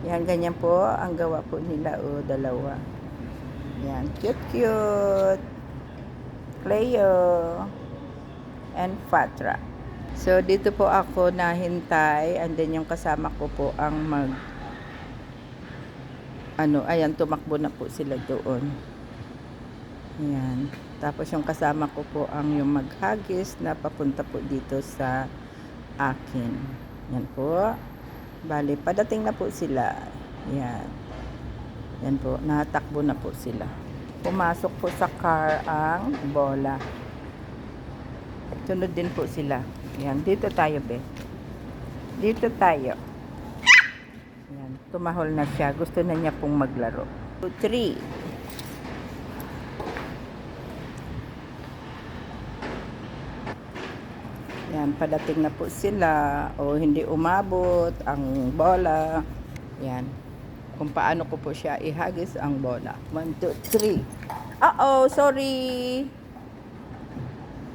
Yan, ganyan po ang gawa po nila o dalawa. Yan, cute cute. Cleo and Fatra. So dito po ako nahintay and then yung kasama ko po ang mag ano, ayan tumakbo na po sila doon. Ayan. Tapos yung kasama ko po ang yung maghagis na papunta po dito sa akin. Yan po. Bali, padating na po sila. Yan. Yan po, natakbo na po sila. Pumasok po sa car ang bola. Sunod din po sila. Yan, dito tayo, be. Dito tayo. Yan, tumahol na siya. Gusto na niya pong maglaro. 2, 3. Yan, padating na po sila o hindi umabot ang bola. Yan. Kung paano ko po siya ihagis ang bola. 1, 2, 3. Uh-oh, sorry.